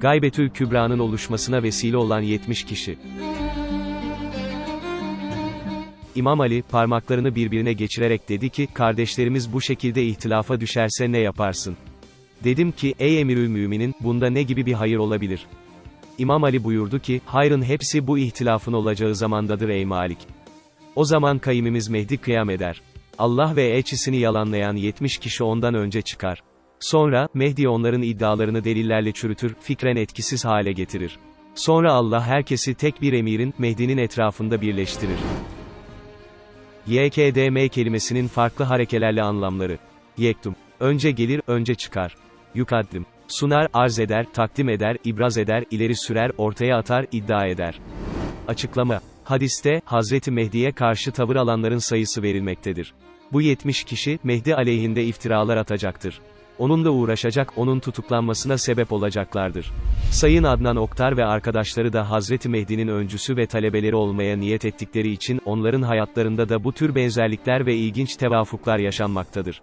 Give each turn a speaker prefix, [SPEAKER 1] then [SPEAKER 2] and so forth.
[SPEAKER 1] Gaybetül Kübra'nın oluşmasına vesile olan 70 kişi. İmam Ali, parmaklarını birbirine geçirerek dedi ki, kardeşlerimiz bu şekilde ihtilafa düşerse ne yaparsın? Dedim ki, ey emirül müminin, bunda ne gibi bir hayır olabilir? İmam Ali buyurdu ki, hayrın hepsi bu ihtilafın olacağı zamandadır ey Malik. O zaman kayımimiz Mehdi kıyam eder. Allah ve elçisini yalanlayan 70 kişi ondan önce çıkar. Sonra, Mehdi onların iddialarını delillerle çürütür, fikren etkisiz hale getirir. Sonra Allah herkesi tek bir emirin, Mehdi'nin etrafında birleştirir. YKDM kelimesinin farklı harekelerle anlamları. Yektum. Önce gelir, önce çıkar. Yukaddim. Sunar, arz eder, takdim eder, ibraz eder, ileri sürer, ortaya atar, iddia eder. Açıklama. Hadiste, Hazreti Mehdi'ye karşı tavır alanların sayısı verilmektedir. Bu 70 kişi, Mehdi aleyhinde iftiralar atacaktır. Onunla uğraşacak, onun tutuklanmasına sebep olacaklardır. Sayın Adnan Oktar ve arkadaşları da Hazreti Mehdi'nin öncüsü ve talebeleri olmaya niyet ettikleri için, onların hayatlarında da bu tür benzerlikler ve ilginç tevafuklar yaşanmaktadır.